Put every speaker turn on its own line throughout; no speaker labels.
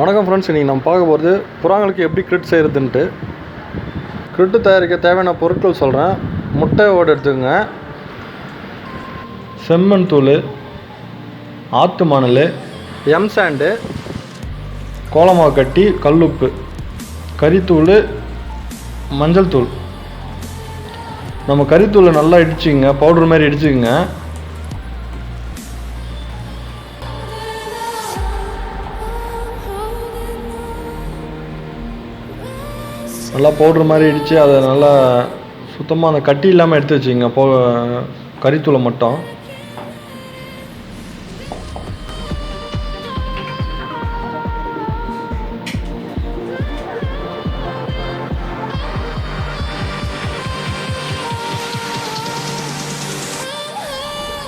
வணக்கம் ஃப்ரெண்ட்ஸ் இன்றைக்கி நம்ம பார்க்க போகிறது புறாங்களுக்கு எப்படி கிரிட் செய்கிறதுன்ட்டு கிரிட்டு தயாரிக்க தேவையான பொருட்கள் சொல்கிறேன் முட்டை ஓடு எடுத்துக்கோங்க. செம்மண் தூள் ஆற்று மணல் எம் சாண்டு கோலமாவு கட்டி கல்லுப்பு கறித்தூள் மஞ்சள் தூள். நம்ம கறித்தூளை நல்லா இடிச்சுக்கோங்க பவுடர் மாதிரி இடிச்சுக்கோங்க. நல்லா பவுட்ரு மாதிரி இடித்து அதை நல்லா சுத்தமாக அந்த கட்டி இல்லாமல் எடுத்து வச்சுக்கோங்க. போ கறித்தூளை மட்டும்.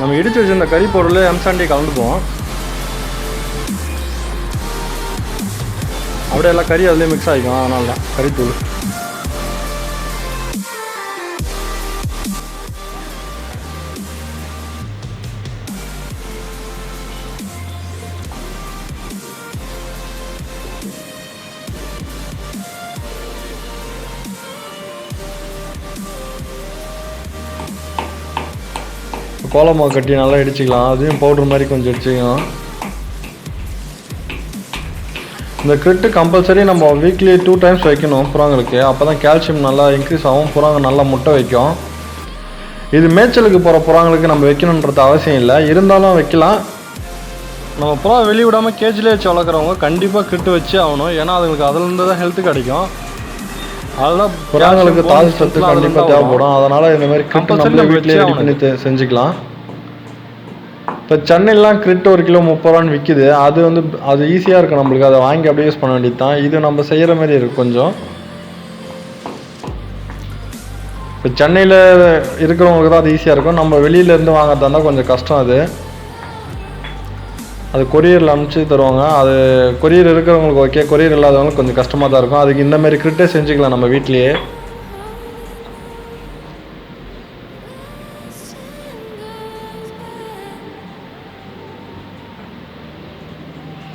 நம்ம இடித்து வச்சிருந்த கறி பொருள் எம்சாண்டி கலந்துப்போம் அப்படியே எல்லாம் கறி அதுலேயே மிக்ஸ் ஆகிக்கும். அதனால தான் கறித்தூள் கோலமாக கட்டி நல்லா இடிச்சிக்கலாம். அதையும் பவுடர் மாதிரி கொஞ்சம் இடிச்சிக்கலாம். இந்த கிரிட்டு கம்பல்சரி நம்ம வீக்லி டூ டைம்ஸ் வைக்கணும் புறாங்களுக்கு. அப்போ தான் கால்சியம் நல்லா இன்க்ரீஸ் ஆகும். புறாங்க நல்லா முட்டை வைக்கும். இது மேய்ச்சலுக்கு போகிற புறாங்களுக்கு நம்ம வைக்கணுன்றது அவசியம் இல்லை. இருந்தாலும் வைக்கலாம். நம்ம புறா வெளிவிடாமல் கேஜிலே வச்சு வளர்க்குறவங்க கண்டிப்பாக கிரிட்டு வச்சு ஆகணும். ஏன்னா அதுங்களுக்கு அதுலேருந்து தான் ஹெல்த்து கிடைக்கும். அதெல்லாம் புறாங்களுக்கு தாது சத்து கண்டிப்பாக தேவைப்படும். அதனால் இந்த மாதிரி கிரிட்டு
Compulsory
நம்ம
நம்ம
வீட்டிலே ரெடி பண்ணி செஞ்சுக்கலாம். இப்போ சென்னையிலாம் கிரிட் ஒரு கிலோ முப்பது ரூபான்னு விற்கிது அது வந்து அது ஈஸியாக இருக்கும் நம்மளுக்கு. அதை வாங்கி அப்படியே யூஸ் பண்ண வேண்டியது தான் இது நம்ம செய்கிற மாதிரி இருக்கு கொஞ்சம். இப்போ சென்னையில் இருக்கிறவங்களுக்கு தான் அது ஈஸியாக இருக்கும். நம்ம வெளியில இருந்து வாங்குறதா இருந்தால் கொஞ்சம் கஷ்டம் அது. அது கொரியரில் அனுப்பிச்சி தருவாங்க. அது கொரியர் இருக்கிறவங்களுக்கு ஓகே கொரியர் இல்லாதவங்களுக்கு கொஞ்சம் கஷ்டமாக தான் இருக்கும். அதுக்கு இந்த மாதிரி கிரிட்டே செஞ்சுக்கலாம் நம்ம வீட்லேயே.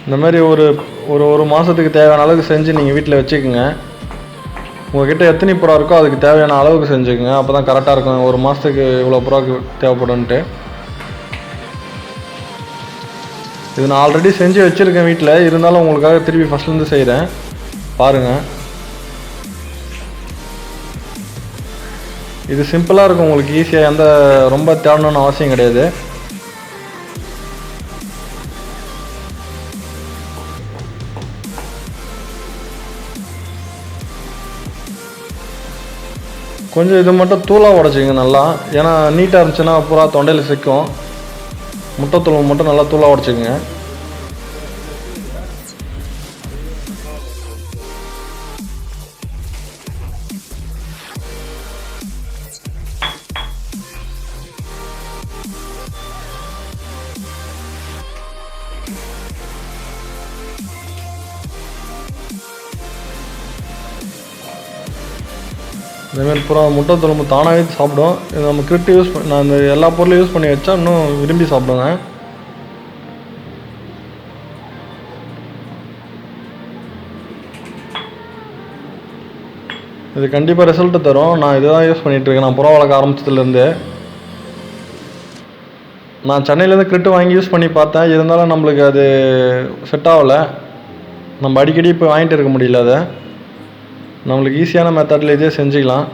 இந்த மாதிரி ஒரு ஒரு ஒரு மாதத்துக்கு தேவையான அளவுக்கு செஞ்சு நீங்கள் வீட்டில் வச்சுக்கோங்க. உங்கள்கிட்ட எத்தனை புறா இருக்கோ அதுக்கு தேவையான அளவுக்கு செஞ்சுக்கோங்க. அப்போ தான் கரெக்டாக இருக்கும். ஒரு மாதத்துக்கு இவ்வளோ புறாக்கு தேவைப்படும்ன்ட்டு. இது நான் ஆல்ரெடி செஞ்சு வச்சுருக்கேன் வீட்டில் இருந்தாலும் உங்களுக்காக திருப்பி ஃபஸ்ட்லேருந்து செய்கிறேன் பாருங்கள் இது சிம்பிளாக இருக்கும் உங்களுக்கு ஈஸியாக எந்த ரொம்ப தேடணும்னு அவசியம் கிடையாது. கொஞ்சம் இது மட்டும் தூளாக உடச்சிங்க நல்லா. ஏன்னா நீட்டாக இருந்துச்சுன்னா பூரா தொண்டையில் சிக்கும். முட்டை முட்டைத்தூள் மட்டும் நல்லா தூளாக உடச்சிக்கோங்க. அதேமாதிரி புறா முட்டை துளும்பு தானாகவே சாப்பிடும். இது நம்ம கிரிட்டு யூஸ் பண்ணி நான் இந்த எல்லா பொருளையும் யூஸ் பண்ணி வச்சா இன்னும் விரும்பி சாப்பிடுவேன். இது கண்டிப்பாக ரிசல்ட்டு தரும். நான் இதுதான் யூஸ் பண்ணிகிட்ருக்கேன் இருக்கேன். நான் புறா வளர்க்க ஆரம்பிச்சதுலேருந்து நான் சென்னையிலேருந்து கிரிட்டு வாங்கி யூஸ் பண்ணி பார்த்தேன். இருந்தாலும் நம்மளுக்கு அது செட் ஆகலை. நம்ம அடிக்கடி இப்போ வாங்கிட்டு இருக்க முடியல அதை. நம்மளுக்கு ஈஸியான மெத்தடில் இதே செஞ்சுக்கலாம்.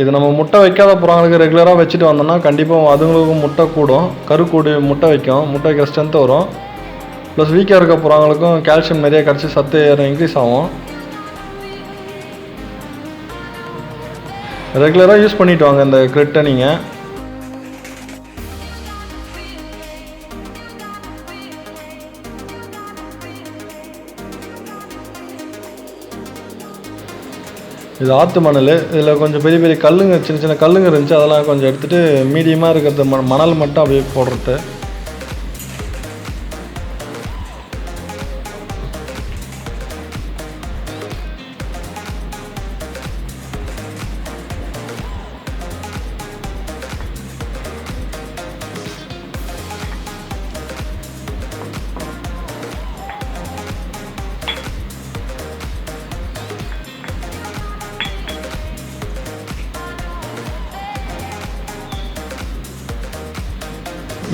இது நம்ம முட்டை வைக்காத புறாங்களுக்கு ரெகுலராக வச்சுட்டு வந்தோம்னா கண்டிப்பாக அதுங்களுக்கும் முட்டை கூடும். கருக்கூடு முட்டை வைக்கும். முட்டை வைக்கிற ஸ்ட்ரென்த் வரும். ப்ளஸ் வீக்காக இருக்க புறாங்களுக்கும் கால்சியம் நிறைய கிடச்சி சத்து இன்க்ரீஸ் ஆகும். ரெகுலராக யூஸ் பண்ணிட்டு வாங்க இந்த கிரிட்டை நீங்கள் இது ஆற்று மணல் இதில் கொஞ்சம் பெரிய பெரிய கல்லுங்க சின்ன சின்ன கல்லுங்க இருந்துச்சு அதெல்லாம் கொஞ்சம் எடுத்துகிட்டு மீடியமாக இருக்கிறது ம மணல் மட்டும் அப்படியே போடுறது.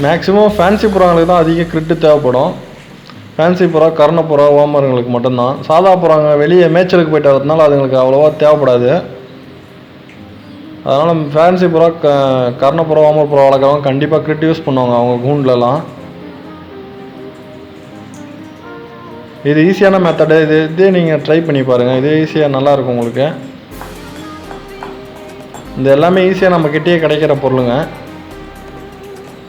மேக்ஸிமம் ஃபேன்சி புறாங்களுக்கு தான் அதிக கிரிட்டு தேவைப்படும். ஃபேன்சி புறா கர்ண புறா ஓமரங்களுக்கு மட்டும்தான். சாதா புறாங்க வெளியே மேய்ச்சலுக்கு போயிட்டு வரதுனால அதுங்களுக்கு அவ்வளோவா தேவைப்படாது. அதனால் ஃபேன்சி புறா க கர்ண புறா ஓமர் புறா வளர்க்குறவங்க கண்டிப்பாக கிரிட் யூஸ் பண்ணுவாங்க அவங்க கூண்டுலலாம். இது ஈஸியான மெத்தடு இது இதே நீங்கள் ட்ரை பண்ணி பாருங்கள் இது ஈஸியாக நல்லாயிருக்கும் உங்களுக்கு. இந்த எல்லாமே ஈஸியாக நம்ம கிட்டேயே கிடைக்கிற பொருளுங்க.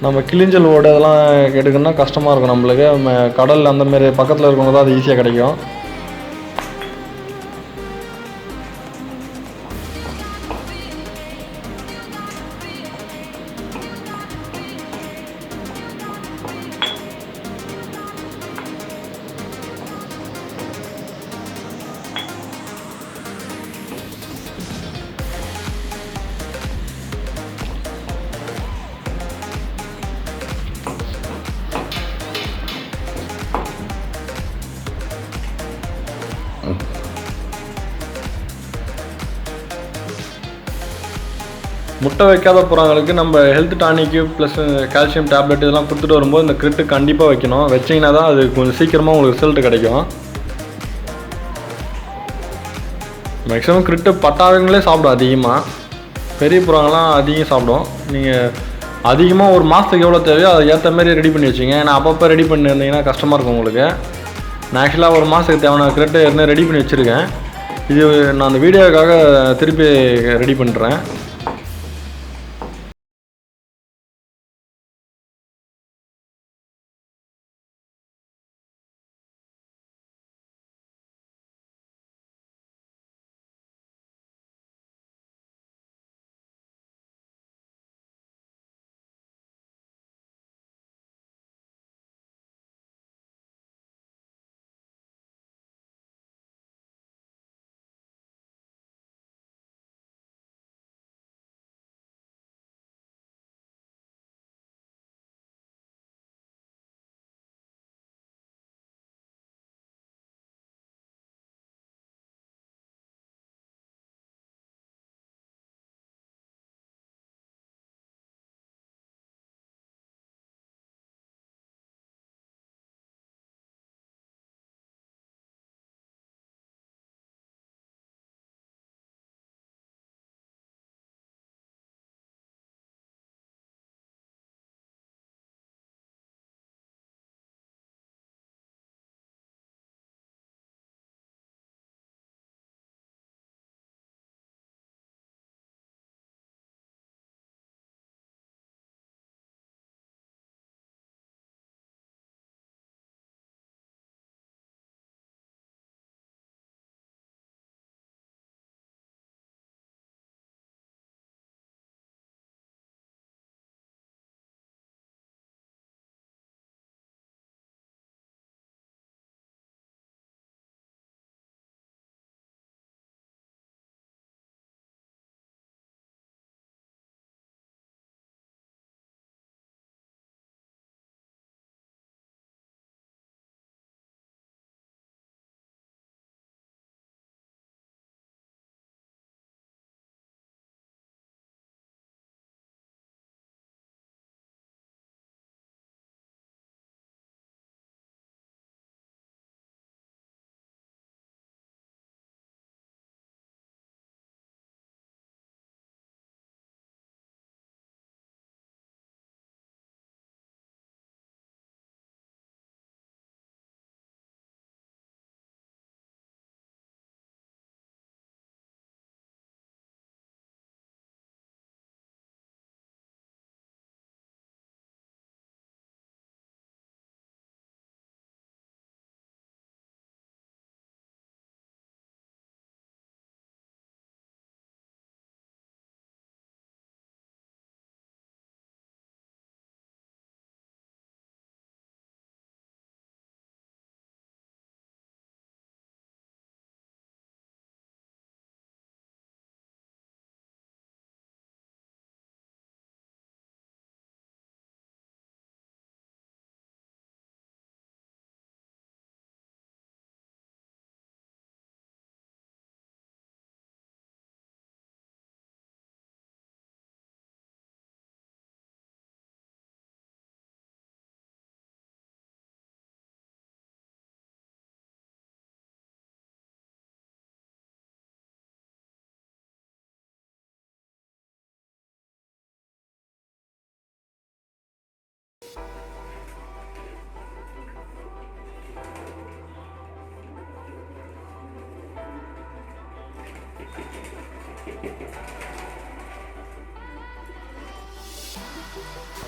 நம்ம கிளிஞ்சல் ஓடு அதெல்லாம் எடுக்கணும்னா கஷ்டமாக இருக்கும் நம்மளுக்கு. நம்ம கடல் அந்த மாதிரி பக்கத்தில் இருக்கவங்க தான் அது ஈஸியாக கிடைக்கும். முட்டை வைக்காத புறாங்களுக்கு நம்ம health tonic plus calcium tablet இதெல்லாம் கொடுத்துட்டு வரும்போது இந்த கிரிட்டு கண்டிப்பாக வைக்கணும். வச்சிங்கன்னா தான் அது கொஞ்சம் சீக்கிரமாக உங்களுக்கு ரிசல்ட் கிடைக்கும். மேக்ஸிமம் கிரிட்டு பட்டாவங்களே சாப்பிடும் அதிகமாக பெரிய புறாங்கலாம் அதிகம் சாப்பிடும். நீங்கள் அதிகமாக ஒரு மாதத்துக்கு எவ்வளோ தேவையோ அதை ஏற்ற மாதிரி ரெடி பண்ணி வச்சுங்க. ஏன்னா அப்பப்போ ரெடி பண்ணி இருந்தீங்கன்னா கஷ்டமாக இருக்கும் உங்களுக்கு. நான் ஆக்சுவலாக ஒரு மாதத்துக்கு தேவையான கிரெட்டை ஏற்கனவே ரெடி பண்ணி வச்சுருக்கேன். இது நான் அந்த வீடியோக்காக திருப்பி ரெடி பண்ணுறேன்